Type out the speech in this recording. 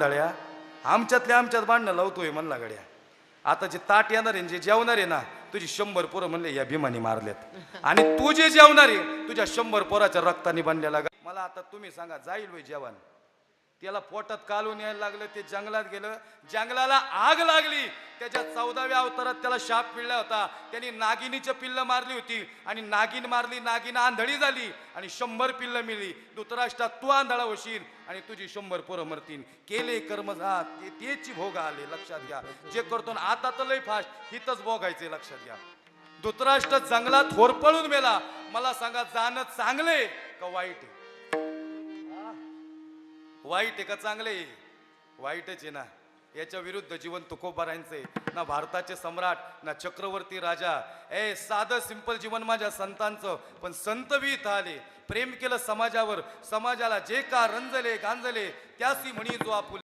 दळ्या आमच्यातल्या आमच्यात भांडणं लावतोय म्हणला गड्या. आता जे ताट येणार आहे जे जेवणार आहे ना तुझी शंभर पोरं म्हणले या भीमानी मारलेत. आणि तू जे जेवणार आहे तुझ्या शंभर पोराच्या रक्ताने बनलेला गा- मला आता तुम्ही सांगा जाईल होय जेवण? त्याला पोटात कालून यायला लागलं ते जंगलात गेलं. जंगलाला आग लागली. त्याच्या चौदाव्या अवतारात त्याला शाप पिळला होता. त्यांनी नागिनीच्या पिल्ल मारली होती. आणि नागिन मारली नागिन आंधळी झाली. आणि शंभर पिल्ल मिळली. धृतराष्ट्रात तू आंधळा होशील आणि तुझी शंभर पोरं मरतील. केले कर्म जा ते तेची भोग आले. लक्षात घ्या. जे करतो ना आता तर लय फास्ट. हितच भोगायचे लक्षात घ्या. धृतराष्ट्र जंगलात होरपळून मेला. मला सांगा जाणं चांगले का वाईट आहे? वाईट आहे का चांगले वाईटच आहे ना. याच्या विरुद्ध जीवन तुकोबारांचे ना भारताचे सम्राट ना चक्रवर्ती राजा. ए साधं सिंपल जीवन माझ्या संतांचं. पण संत बी इथं आले. प्रेम केलं समाजावर. समाजाला जे का रंजले गांजले त्यासी म्हणी जो आपुल